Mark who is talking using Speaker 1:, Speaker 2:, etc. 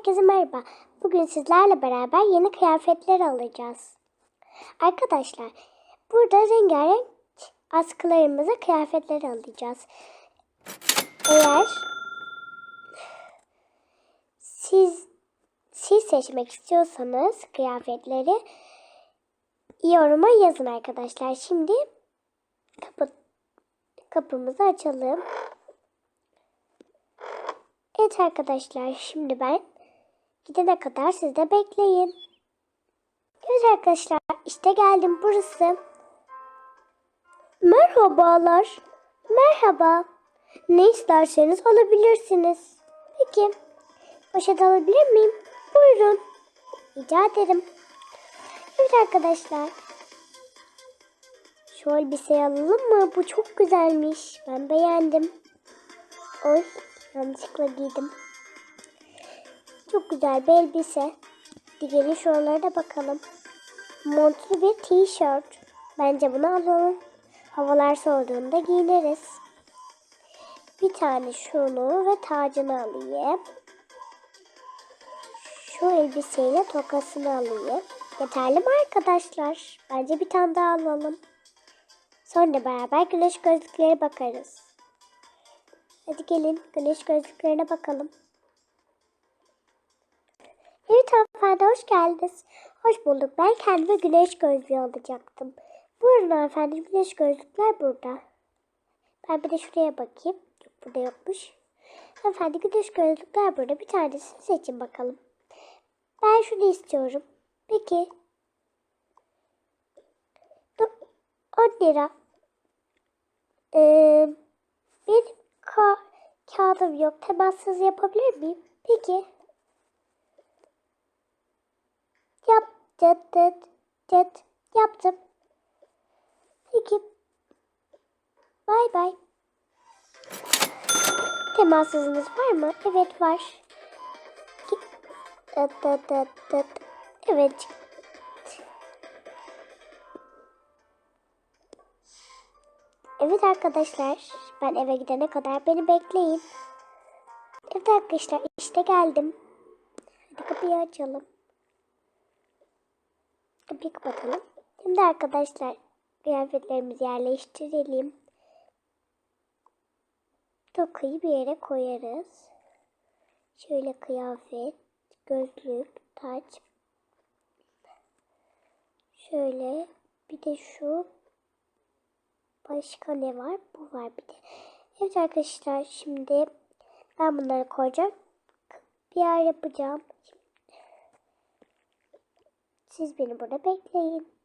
Speaker 1: Herkese merhaba. Bugün sizlerle beraber yeni kıyafetler alacağız. Arkadaşlar, burada rengarenk askılarımıza kıyafetler alacağız. Eğer siz siz seçmek istiyorsanız kıyafetleri yoruma yazın arkadaşlar. Şimdi kapı, kapımızı açalım. Evet arkadaşlar şimdi ben gidene kadar siz de bekleyin. Evet arkadaşlar işte geldim burası. Merhabalar. Merhaba. Ne isterseniz alabilirsiniz. Peki. Poşet alabilir miyim? Buyurun. Rica ederim. Evet arkadaşlar. Şu elbiseyi alalım mı? Bu çok güzelmiş. Ben beğendim. Oy yanlışlıkla giydim. Çok güzel bir elbise. Gelin şuralara da bakalım. Montlu bir tişört. Bence bunu alalım. Havalar soğuduğunda giyiniriz. Bir tane şunu ve tacını alayım. Şu elbiseyle tokasını alayım. Yeterli mi arkadaşlar? Bence bir tane daha alalım. Sonra beraber güneş gözlükleri bakarız. Hadi gelin güneş gözlüklerine bakalım. Hanımefendi hoş geldiniz. Hoş bulduk. Ben kendime güneş gözlüğü alacaktım. Buyurun hanımefendi güneş gözlükler burada. Ben bir de şuraya bakayım. Yok burada yokmuş. Hanımefendi güneş gözlükler burada. Bir tanesini seçin bakalım. Ben şunu istiyorum. Peki. Dur. 10 lira. Ee, bir ka kağıdım yok. Temassız yapabilir miyim? Peki. Yap. Dıt dıt dıt. Yaptım. Peki. Bay bay. Temassızınız var mı? Evet var. Git. Dıt dıt. Evet. Evet arkadaşlar, ben eve gidene kadar beni bekleyin. Evet arkadaşlar, işte geldim. Hadi kapıyı açalım. Kapıyı kapatalım. Şimdi arkadaşlar, kıyafetlerimizi yerleştirelim. Tokayı bir yere koyarız. Şöyle kıyafet, gözlük, taç. Şöyle bir de şu Başka ne var? Bu var bir de. Evet arkadaşlar şimdi ben bunları koyacağım. Bir yer yapacağım. she's Siz beni burada bekleyin.